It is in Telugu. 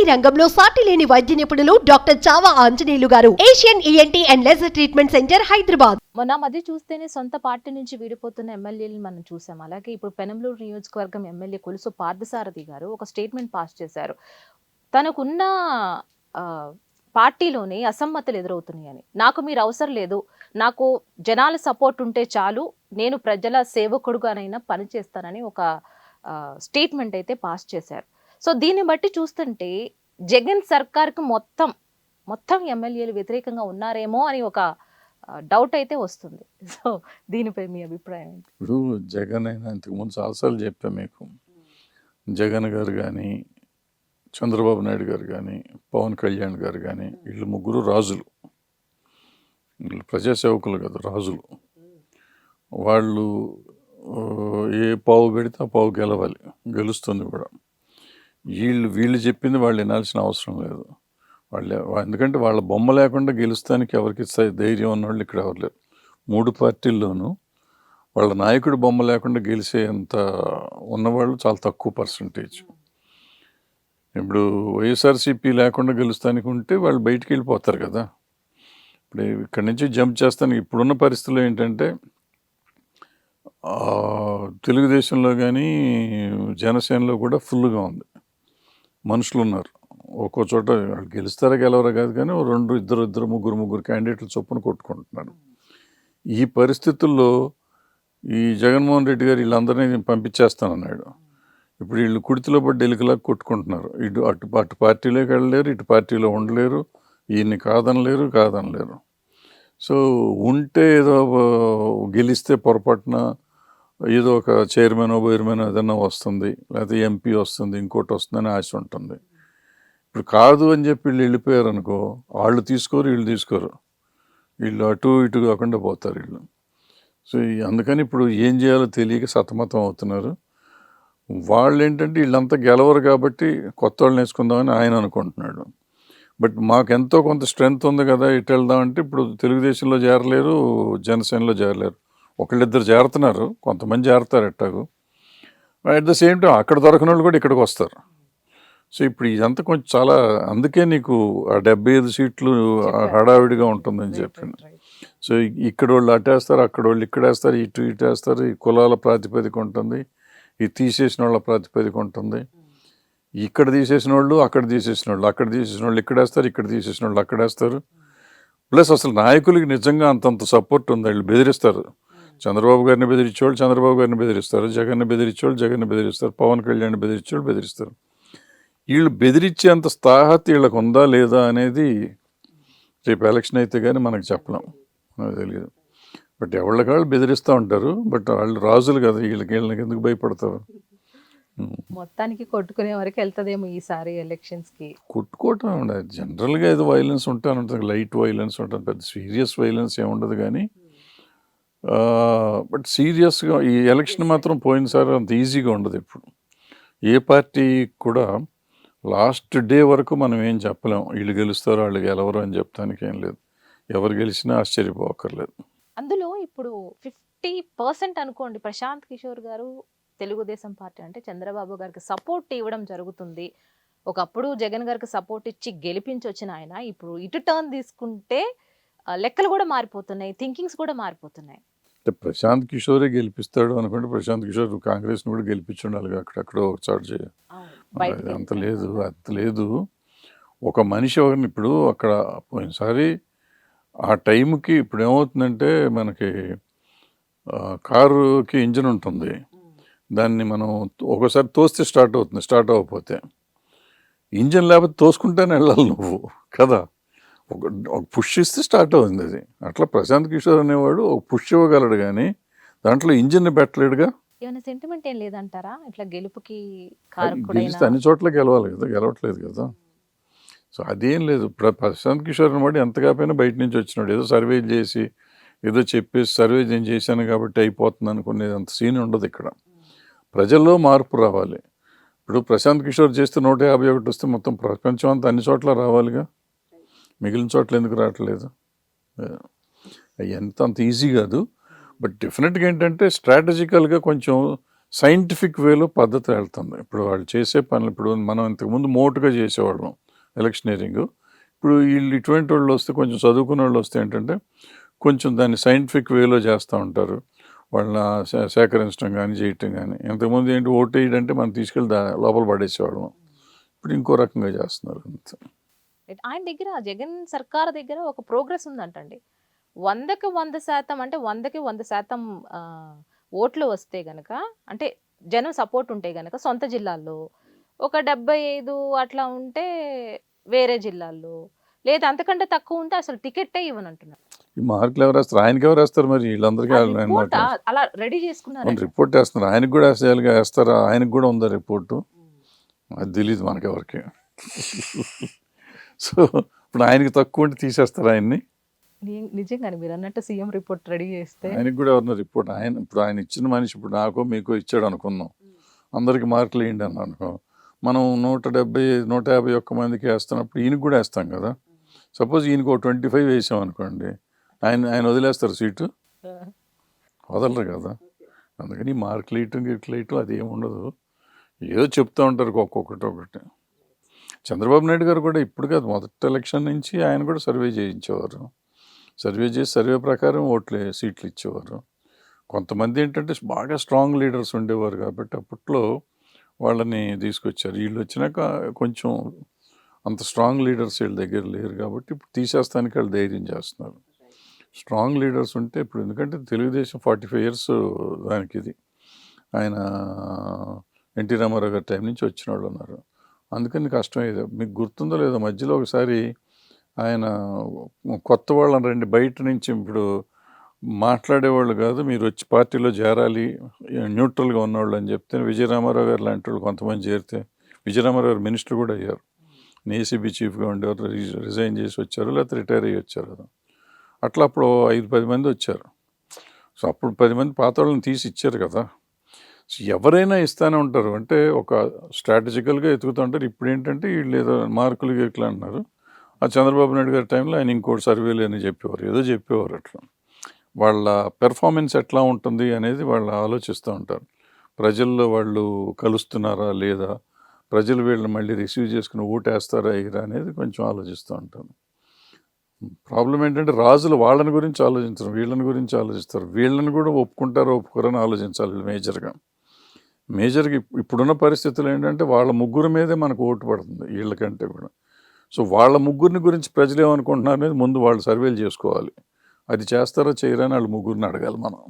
ఈఎన్టీ రంగంలో సాటి లేని వైద్య నిపుణులు doctor Chava Anjaneyulu garu. Asian ENT and laser treatment centre Hyderabad. మొన్న మధ్య చూస్తేనే సొంత పార్టీ నుంచి వీడిపోతున్న ఎమ్మెల్యేలను మనం చూసాం. అలాగే ఇప్పుడు పెనంలూరు నియోజకవర్గం ఎమ్మెల్యే కొలుసు పార్థసారథి గారు ఒక స్టేట్మెంట్ పాస్ చేశారు. తనకున్న పార్టీలోనే అసమ్మతులు ఎదురవుతున్నాయని. నాకు మీరు అవసరం లేదు. నాకు జనాల సపోర్ట్ ఉంటే చాలు. నేను ప్రజల సేవకుడుగానైనా పనిచేస్తానని ఒక స్టేట్మెంట్ అయితే పాస్ చేశారు. సో దీన్ని బట్టి చూస్తుంటే జగన్ సర్కార్కి మొత్తం మొత్తం ఎమ్మెల్యేలు వ్యతిరేకంగా ఉన్నారేమో అని ఒక డౌట్ అయితే వస్తుంది. సో దీనిపై మీ అభిప్రాయం ఇప్పుడు జగన్ అయినా ఇంతకుముందు చాలాసార్లు చెప్పాను మీకు. జగన్ గారు కానీ చంద్రబాబు నాయుడు గారు కానీ పవన్ కళ్యాణ్ గారు కానీ వీళ్ళు ముగ్గురు రాజులు. వీళ్ళు ప్రజాసేవకులు కదా రాజులు. వాళ్ళు ఏ పావు పెడితే ఆ పావు గెలవాలి. గెలుస్తుంది కూడా. వీళ్ళు వీళ్ళు చెప్పింది వాళ్ళు వినాల్సిన అవసరం లేదు. వాళ్ళే ఎందుకంటే వాళ్ళ బొమ్మ లేకుండా గెలుస్తానికి ఎవరికి స- ధైర్యం ఉన్నవాళ్ళు ఇక్కడ ఎవరు లేరు. మూడు పార్టీల్లోనూ వాళ్ళ నాయకుడు బొమ్మ లేకుండా గెలిచేంత ఉన్నవాళ్ళు చాలా తక్కువ పర్సంటేజ్. ఇప్పుడు వైఎస్ఆర్సీపీ లేకుండా గెలుస్తానికి ఉంటే వాళ్ళు బయటికి వెళ్ళిపోతారు కదా. ఇప్పుడు ఇక్కడి నుంచి జంప్ చేస్తానికి ఇప్పుడున్న పరిస్థితులు ఏంటంటే తెలుగుదేశంలో కానీ జనసేనలో కూడా ఫుల్గా ఉంది. మనుషులు ఉన్నారు ఒక్కో చోట వాళ్ళు గెలుస్తారా గెలవరా కాదు కానీ ఓ రెండు ఇద్దరు ఇద్దరు ముగ్గురు ముగ్గురు క్యాండిడేట్లు చొప్పున కొట్టుకుంటున్నారు. ఈ పరిస్థితుల్లో ఈ జగన్మోహన్ రెడ్డి గారు వీళ్ళందరినీ నేను పంపించేస్తానన్నాడు. ఇప్పుడు వీళ్ళు కుడితిలో పడి ఎలుకలా కొట్టుకుంటున్నారు. ఇటు అటు అటు పార్టీలోకి వెళ్ళలేరు ఇటు పార్టీలో ఉండలేరు ఈయన్ని కాదనలేరు కాదనలేరు. సో ఉంటే ఏదో గెలిస్తే పొరపాటున ఏదో ఒక చైర్మన్ బైర్మన్ ఏదైనా వస్తుంది లేకపోతే ఎంపీ వస్తుంది ఇంకోటి వస్తుందని ఆశ ఉంటుంది. ఇప్పుడు కాదు అని చెప్పి వీళ్ళు వెళ్ళిపోయారు అనుకో వాళ్ళు తీసుకోరు వీళ్ళు తీసుకోరు. వీళ్ళు అటు ఇటు కాకుండా పోతారు వీళ్ళు. సో అందుకని ఇప్పుడు ఏం చేయాలో తెలియక సతమతం అవుతున్నారు. వాళ్ళు ఏంటంటే వీళ్ళంతా గెలవరు కాబట్టి కొత్త వాళ్ళని వేసుకుందామని ఆయన అనుకుంటున్నాడు. బట్ మాకెంతో కొంత స్ట్రెంగ్త్ ఉంది కదా ఇటు వెళ్దామంటే ఇప్పుడు తెలుగుదేశంలో చేరలేరు జనసేనలో చేరలేరు. ఒకళ్ళిద్దరు చేరుతున్నారు కొంతమంది చేరతారు ఎట్టాగు. అట్ ద సేమ్ టైం అక్కడ దొరకని వాళ్ళు కూడా ఇక్కడికి వస్తారు. సో ఇప్పుడు ఇదంతా కొంచెం చాలా అందుకే నీకు ఆ డెబ్బై ఐదు సీట్లు హడావిడిగా ఉంటుందని చెప్పాను. సో ఇక్కడ వాళ్ళు అటేస్తారు అక్కడ వాళ్ళు ఇక్కడ వేస్తారు ఇటు ఇటు వేస్తారు ఈ కులాల ప్రాతిపదిక ఉంటుంది ఈ తీసేసిన వాళ్ళ ప్రాతిపదిక ఉంటుంది. ఇక్కడ తీసేసిన వాళ్ళు అక్కడ తీసేసిన వాళ్ళు అక్కడ తీసేసిన వాళ్ళు ఇక్కడ వేస్తారు ఇక్కడ తీసేసిన వాళ్ళు అక్కడ వేస్తారు. ప్లస్ అసలు నాయకులకి నిజంగా అంతంత సపోర్ట్ ఉంది వీళ్ళు బెదిరిస్తారు. చంద్రబాబు గారిని బెదిరించేవాళ్ళు చంద్రబాబు గారిని బెదిరిస్తారు జగన్ని బెదిరించేవాళ్ళు జగన్ని బెదిరిస్తారు పవన్ కళ్యాణ్ బెదిరించేవాళ్ళు బెదిరిస్తారు. వీళ్ళు బెదిరించేంత స్థాహత్ వీళ్ళకు ఉందా లేదా అనేది రేపు ఎలక్షన్ అయితే కానీ మనకు చెప్పలేం మనకు తెలియదు బట్ ఎవళ్ళకాళ్ళు బెదిరిస్తూ ఉంటారు బట్ వాళ్ళు రాజులు కదా వీళ్ళకి వీళ్ళకి ఎందుకు భయపడతారు? మొత్తానికి కొట్టుకునే వరకు వెళ్తదేమో ఈసారి ఎలక్షన్స్కి కొట్టుకోవటం జనరల్గా ఏదో వైలెన్స్ ఉంటాను లైట్ వైలెన్స్ ఉంటుంది పెద్ద సీరియస్ వైలెన్స్ ఏముండదు కానీ బట్ సీరియస్గా ఈ ఎలక్షన్ మాత్రం పోయినసారి అంత ఈజీగా ఉండదు ఇప్పుడు ఏ పార్టీ కూడా లాస్ట్ డే వరకు మనం ఏం చెప్పలేం. వీళ్ళు గెలుస్తారో వాళ్ళు గెలవరు అని చెప్తానికి ఏం లేదు. ఎవరు గెలిచినా ఆశ్చర్యపోకర్లేదు. అందులో ఇప్పుడు ఫిఫ్టీ పర్సెంట్ అనుకోండి ప్రశాంత్ కిషోర్ గారు తెలుగుదేశం పార్టీ అంటే చంద్రబాబు గారికి సపోర్ట్ ఇవ్వడం జరుగుతుంది. ఒకప్పుడు జగన్ గారికి సపోర్ట్ ఇచ్చి గెలిపించి వచ్చిన ఆయన ఇప్పుడు ఇటు టర్న్ తీసుకుంటే లెక్కలు కూడా మారిపోతున్నాయి థింకింగ్స్ కూడా మారిపోతున్నాయి. అంటే ప్రశాంత్ కిషోరే గెలిపిస్తాడు అనుకుంటే ప్రశాంత్ కిషోర్ కాంగ్రెస్ని కూడా గెలిపించి ఉండాలి అక్కడెక్కడో ఒక చోట చేయ అది అంత లేదు అంత లేదు. ఒక మనిషి ఒకరిని ఇప్పుడు అక్కడ పోయినసారి ఆ టైంకి ఇప్పుడు ఏమవుతుందంటే మనకి కారుకి ఇంజిన్ ఉంటుంది. దాన్ని మనం ఒకసారి తోస్తే స్టార్ట్ అవుతుంది స్టార్ట్ అవ్వకపోతే. ఇంజిన్ లేకపోతే తోసుకుంటేనే వెళ్ళాలి నువ్వు కదా? ఒక ఒక పుష్ ఇస్తే స్టార్ట్ అవుతుంది అది. అట్లా ప్రశాంత్ కిషోర్ అనేవాడు ఒక పుష్ ఇవ్వగలడు కానీ దాంట్లో ఇంజిన్ పెట్టలేడుగా ఏమైనా సెంటిమెంట్ ఏం లేదంటారా? ఇట్లా గెలుపుకి గెలిస్తే అన్ని చోట్ల గెలవాలి కదా గెలవట్లేదు కదా. సో అదేం లేదు. ప్ర- ప్రశాంత్ కిషోర్ అనమాట ఎంత కాకపోయినా బయట నుంచి వచ్చినాడు. ఏదో సర్వే చేసి ఏదో చెప్పేసి సర్వే నేను చేశాను కాబట్టి అయిపోతుంది అనుకునేది అంత సీన్ ఉండదు ఇక్కడ. ప్రజల్లో మార్పు రావాలి. ఇప్పుడు ప్రశాంత్ కిషోర్ చేస్తే నూట యాభై ఒకటి వస్తే మొత్తం ప్రపంచం అంతా అన్ని చోట్ల రావాలిగా? మిగిలిన చోట్ల ఎందుకు రావట్లేదు? ఎంత అంత ఈజీ కాదు. బట్ డెఫినెట్గా ఏంటంటే స్ట్రాటజికల్గా కొంచెం సైంటిఫిక్ వేలో పద్ధతి వెళ్తుంది. ఇప్పుడు వాళ్ళు చేసే పనులు ఇప్పుడు మనం ఇంతకుముందు మోటుగా చేసేవాళ్ళం ఎలక్షనీరింగ్ ఇప్పుడు వీళ్ళు ఇటువంటి వాళ్ళు వస్తే కొంచెం చదువుకున్న వాళ్ళు వస్తే ఏంటంటే కొంచెం దాన్ని సైంటిఫిక్ వేలో చేస్తూ ఉంటారు. వాళ్ళని సేకరించడం కానీ చేయటం కానీ ఇంతకుముందు ఏంటి ఓటు వేయడంటే మనం తీసుకెళ్ళి దా లోపల పడేసేవాళ్ళం. ఇప్పుడు ఇంకో రకంగా చేస్తున్నారు అంతే. ఆయన దగ్గర జగన్ సర్కార్ దగ్గర ఒక ప్రోగ్రెస్ ఉందంటండి. వందకి వంద శాతం అంటే వందకి వంద శాతం ఓట్లు వస్తే గనక అంటే జనం సపోర్ట్ ఉంటే గనక సొంత జిల్లాల్లో ఒక డెబ్బై ఐదు అట్లా ఉంటే వేరే జిల్లాల్లో. లేదా అంతకంటే తక్కువ ఉంటే అసలు టికెట్టే ఇవ్వనంటున్నారు. ఈ మార్కులు ఎవరు వేస్తారు ఆయనకి ఎవరు వేస్తారు మరి? వీళ్ళందరికీ అలా రెడీ చేసుకున్నారు రిపోర్ట్ వేస్తున్నారు. ఆయనకు కూడా వేసేయాలిగా వేస్తారా? ఆయనకు కూడా ఉందా రిపోర్టు? అది తెలియదు మనకెవరికి. సో ఇప్పుడు ఆయనకి తక్కువ ఉంటే తీసేస్తారు ఆయన్ని. నిజంగానే మీరు అన్నట్టు సీఎం రిపోర్ట్ రెడీ చేస్తే. ఆయనకు కూడా ఎవరన్నా రిపోర్ట్ ఆయన ఇప్పుడు ఆయన ఇచ్చిన మనిషి ఇప్పుడు నాకో మీకో ఇచ్చాడు అనుకుందాం. అందరికి మార్కులు వేయండి అని అనుకో మనం నూట డెబ్బై నూట యాభై ఒక్క మందికి వేస్తున్నప్పుడు ఈయనకు కూడా వేస్తాం కదా. సపోజ్ ఈయనకు ట్వంటీ ఫైవ్ వేసాం అనుకోండి ఆయన ఆయన వదిలేస్తారు సీటు. వదలరు కదా. అందుకని మార్కులు ఇయటం గిట్లు ఇయటం అది ఏమి ఉండదు. ఏదో చెప్తూ ఉంటారు ఒక్కొక్కటి ఒకటి చంద్రబాబు నాయుడు గారు కూడా ఇప్పుడు కాదు మొదటి ఎలక్షన్ నుంచి ఆయన కూడా సర్వే చేయించేవారు. సర్వే చేసి సర్వే ప్రకారం ఓట్లు సీట్లు ఇచ్చేవారు. కొంతమంది ఏంటంటే బాగా స్ట్రాంగ్ లీడర్స్ ఉండేవారు కాబట్టి అప్పట్లో వాళ్ళని తీసుకొచ్చారు. వీళ్ళు వచ్చినాక కొంచెం అంత స్ట్రాంగ్ లీడర్స్ వీళ్ళ దగ్గర లేరు కాబట్టి ఇప్పుడు తీసేస్తానికి వాళ్ళు ధైర్యం చేస్తున్నారు. స్ట్రాంగ్ లీడర్స్ ఉంటే ఇప్పుడు ఎందుకంటే తెలుగుదేశం ఫార్టీ ఫైవ్ ఇయర్స్ దానికి ఇది. ఆయన ఎన్టీ రామారావు గారి టైం నుంచి వచ్చిన వాళ్ళు ఉన్నారు. అందుకని కష్టం ఇది. మీకు గుర్తుందో లేదో మధ్యలో ఒకసారి ఆయన కొత్త వాళ్ళని రండి బయట నుంచి ఇప్పుడు మాట్లాడేవాళ్ళు కాదు మీరు వచ్చి పార్టీలో చేరాలి న్యూట్రల్గా ఉన్నవాళ్ళు అని చెప్తే విజయరామారావు గారు లాంటి వాళ్ళు కొంతమంది చేరితే విజయరామారావు గారు మినిస్టర్ కూడా అయ్యారు. ఏసీబీ చీఫ్గా ఉండేవారు రిజైన్ చేసి వచ్చారు లేకపోతే రిటైర్ అయ్యి వచ్చారు అట్లా అప్పుడు ఐదు పది మంది వచ్చారు. సో అప్పుడు పది మంది పాత వాళ్ళని తీసి ఇచ్చారు కదా. సో ఎవరైనా ఇస్తానే ఉంటారు. అంటే ఒక స్ట్రాటజికల్గా ఎతుకుతూ ఉంటారు. ఇప్పుడు ఏంటంటే వీళ్ళు ఏదో మార్కులు ఇట్లా అంటున్నారు. ఆ చంద్రబాబు నాయుడు గారి టైంలో ఆయన ఇంకోటి సర్వేలు అని చెప్పేవారు. ఏదో చెప్పేవారు అట్లా. వాళ్ళ పెర్ఫార్మెన్స్ ఎట్లా ఉంటుంది అనేది వాళ్ళు ఆలోచిస్తూ ఉంటారు. ప్రజల్లో వాళ్ళు కలుస్తున్నారా లేదా? ప్రజలు వీళ్ళని మళ్ళీ రిసీవ్ చేసుకుని ఓటేస్తారా ఇరా అనేది కొంచెం ఆలోచిస్తూ ఉంటారు ప్రాబ్లం ఏంటంటే రాజులు వాళ్ళని గురించి ఆలోచించరు వీళ్ళని గురించి ఆలోచిస్తారు. వీళ్ళని కూడా ఒప్పుకుంటారో ఒప్పుకోరని ఆలోచించాలి మేజర్గా. మేజర్గా ఇప్పుడున్న పరిస్థితులు ఏంటంటే వాళ్ళ ముగ్గురు మీదే మనకు ఓటు పడుతుంది వీళ్ళకంటే కూడా. సో వాళ్ళ ముగ్గురిని గురించి ప్రజలు ఏమనుకుంటున్నారు అనేది ముందు వాళ్ళు సర్వేలు చేసుకోవాలి. అది చేస్తారో చేయరా అని వాళ్ళు ముగ్గురిని అడగాలి మనం.